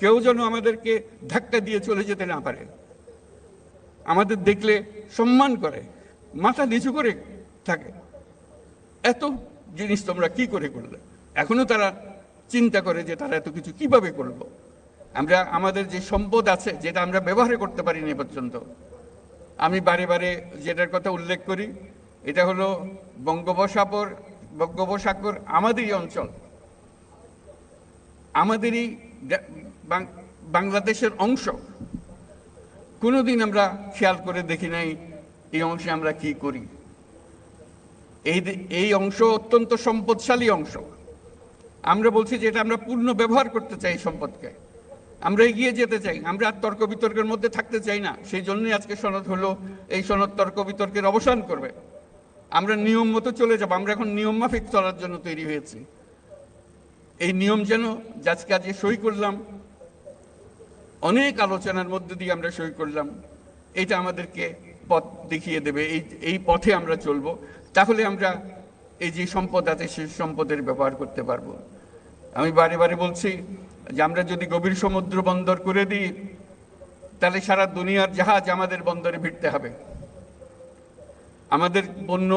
কেউ যেন আমাদেরকে ধাক্কা দিয়ে চলে যেতে না পারে। আমাদের দেখলে সম্মান করে, মাথা নিচু করে থাকে। এত জিনিস তোমরা কি করে করলে? এখনও তারা চিন্তা করে যে তারা এত কিছু কীভাবে করল আমরা, আমাদের যে সম্পদ আছে, যেটা আমরা ব্যবহার করতে পারিনি পর্যন্ত, আমি বারে বারে যেটার কথা উল্লেখ করি, এটা হলো বঙ্গোপসাগর বঙ্গোপসাগর আমাদেরই অঞ্চল। আমাদেরই বাংলাদেশের অংশ। কোনোদিন আমরা খেয়াল করে দেখি নাই এই অংশে আমরা কি করি। এই এই অংশ অত্যন্ত সম্পদশালী অংশ। আমরা বলছি যে এটা আমরা পূর্ণ ব্যবহার করতে চাই সম্পদকে। আমরা এগিয়ে যেতে চাই, আমরা আর তর্ক বিতর্কের মধ্যে থাকতে চাই না। সেই জন্যই আজকে সনদ হলো, এই সনদ তর্ক বিতর্কের অবসান করবে। আমরা নিয়ম মতো চলে যাব, আমরা এখন নিয়ম মাফিক চলার জন্য তৈরি হয়েছি। এই নিয়ম যেন আজকে আজকে সই করলাম অনেক আলোচনার মধ্যে দিয়ে আমরা সই করলাম। এটা আমাদেরকে পথ দেখিয়ে দেবে। এই এই পথে আমরা চলবো। তাহলে আমরা এই যে সম্পদ আছে, সেই সম্পদের ব্যবহার করতে পারব। আমি বারে বারে বলছি যে আমরা যদি গভীর সমুদ্র বন্দর করে দিই, তাহলে সারা দুনিয়ার জাহাজ আমাদের বন্দরে ভিড়তে হবে। আমাদের পণ্য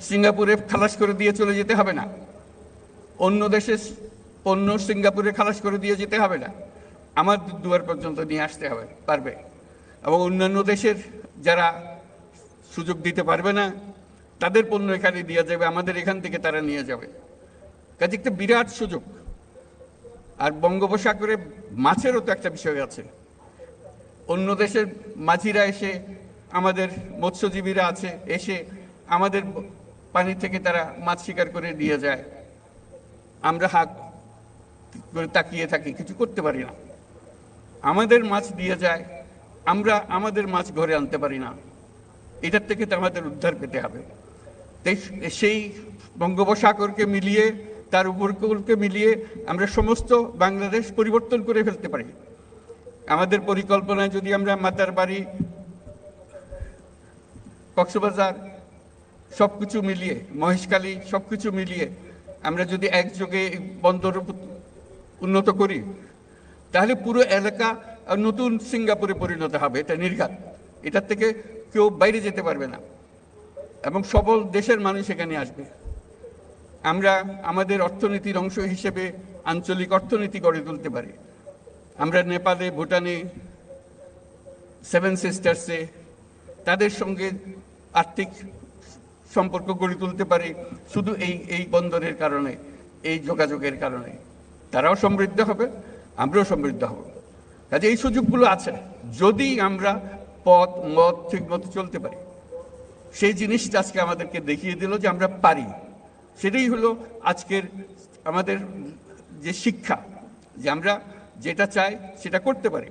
সিঙ্গাপুরে খালাস করে দিয়ে চলে যেতে হবে না। অন্য দেশে পণ্য সিঙ্গাপুরে খালাস করে দিয়ে যেতে হবে না। আমার দুয়ার পর্যন্ত নিয়ে আসতে হবে, পারবে? এবং অন্যান্য দেশের যারা সুযোগ দিতে পারবে না, তাদের পণ্য এখানে দেওয়া যাবে, আমাদের এখান থেকে তারা নিয়ে যাবে। কাজে একটা বিরাট সুযোগ। আর বঙ্গোপসাগরে মাছেরও তো একটা বিষয় আছে। অন্য দেশের মাঝিরা এসে, আমাদের মৎস্যজীবীরা আছে, এসে আমাদের পানি থেকে তারা মাছ শিকার করে দিয়ে যায়। আমরা হাত করে তাকিয়ে থাকি, কিছু করতে পারি না। আমাদের মাছ দিয়ে যায়, আমরা আমাদের মাছ ঘরে আনতে পারি না। এটার থেকে তো আমাদের উদ্ধার পেতে হবে। সেই বঙ্গোপসাগরকে মিলিয়ে, তার উপকূলকে মিলিয়ে আমরা সমস্ত বাংলাদেশ পরিবর্তন করে ফেলতে পারি। আমাদের পরিকল্পনায় যদি আমরা মাতার বাড়ি, কক্সবাজার সব কিছু মিলিয়ে, মহেশখালী সব কিছু মিলিয়ে আমরা যদি একযোগে বন্দর উন্নত করি তাহলে পুরো এলাকা নতুন সিঙ্গাপুরে পরিণত হবে, এটা নির্ঘাত। এটার থেকে কেউ বাইরে যেতে পারবে না। এবং সবল দেশের মানুষ এখানে আসবে। আমরা আমাদের অর্থনীতির অংশ হিসেবে আঞ্চলিক অর্থনীতি গড়ে তুলতে পারি। আমরা নেপালে, ভুটানে, সেভেন সিস্টার্সে তাদের সঙ্গে আর্থিক সম্পর্ক গড়ে তুলতে পারি। শুধু এই এই বন্দরের কারণে, এই যোগাযোগের কারণে। তারাও সমৃদ্ধ হবে। আমরাও সমৃদ্ধ হব। কাজে এই সুযোগগুলো আছে। যদি আমরা পথ, মত ঠিক মতো চলতে পারি। সেই জিনিসটা আজকে আমাদেরকে দেখিয়ে দিল যে আমরা পারি। সেটাই হলো আজকের আমাদের যে শিক্ষা, যে আমরা যেটা চাই সেটা করতে পারি।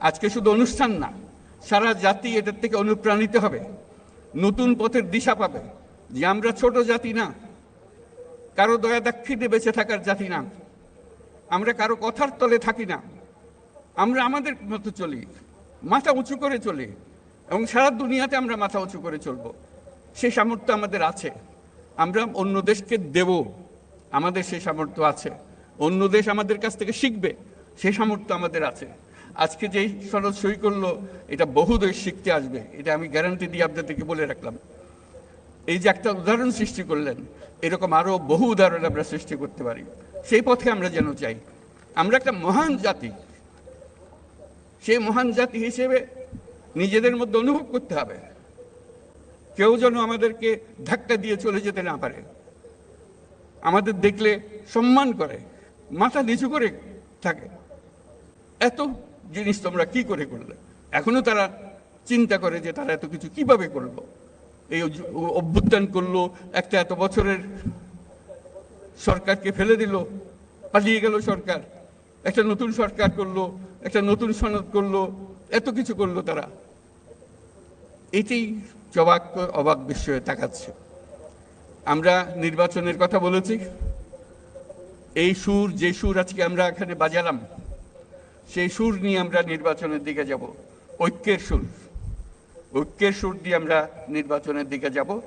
আজকে শুধু অনুষ্ঠান না, সারা জাতি এটার থেকে অনুপ্রাণিত হবে। নতুন পথের দিশা পাবে। যে আমরা ছোট জাতি না, কারও দয়া দাক্ষিণে বেঁচে থাকার জাতি না। আমরা কারও কথার তলে থাকি না। আমরা আমাদের মতো চলি, মাথা উঁচু করে চলি এবং সারা দুনিয়াতে আমরা মাথা উঁচু করে চলব। সেই সামর্থ্য আমাদের আছে। আমরা অন্য দেশকে দেব, আমাদের সেই সামর্থ্য আছে। অন্য দেশ আমাদের কাছ থেকে শিখবে সেই সামর্থ্য আমাদের আছে। আজকে যেই সনদ সই করল, এটা বহু দেশ শিখতে আসবে, এটা আমি গ্যারান্টি দিয়ে আপনাদেরকে বলে রাখলাম। এই যে একটা উদাহরণ সৃষ্টি করলেন, এরকম আরও বহু উদাহরণ আমরা সৃষ্টি করতে পারি। সেই পথে আমরা যেন চাই আমরা একটা মহান জাতি। সেই মহান জাতি হিসেবে নিজেদের মধ্যে অনুভব করতে হবে। কেউ যেন আমাদেরকে ধাক্কা দিয়ে চলে যেতে না পারে। আমাদের দেখলে সম্মান করে, মাথা নিচু করে থাকে। এত জিনিস তোমরা কি করে করলে? এখনও তারা চিন্তা করে যে তারা এত কিছু কীভাবে করল? এই অভ্যুত্থান করল, একটা এত বছরের সরকারকে ফেলে দিল, পালিয়ে গেল সরকার। একটা নতুন সরকার করল, একটা নতুন সনদ করল, এত কিছু করল তারা। এটাই জবাক অবাক বিস্ময়ে তাকাচ্ছে। আমরা নির্বাচনের কথা বলেছি। এই সুর, যে সুর আজকে আমরা এখানে বাজালাম, সেই সুর নিয়ে আমরা নির্বাচনের দিকে যাব। ঐক্যের সুর। ঐক্যের সুর দিয়ে আমরা নির্বাচনের দিকে যাব।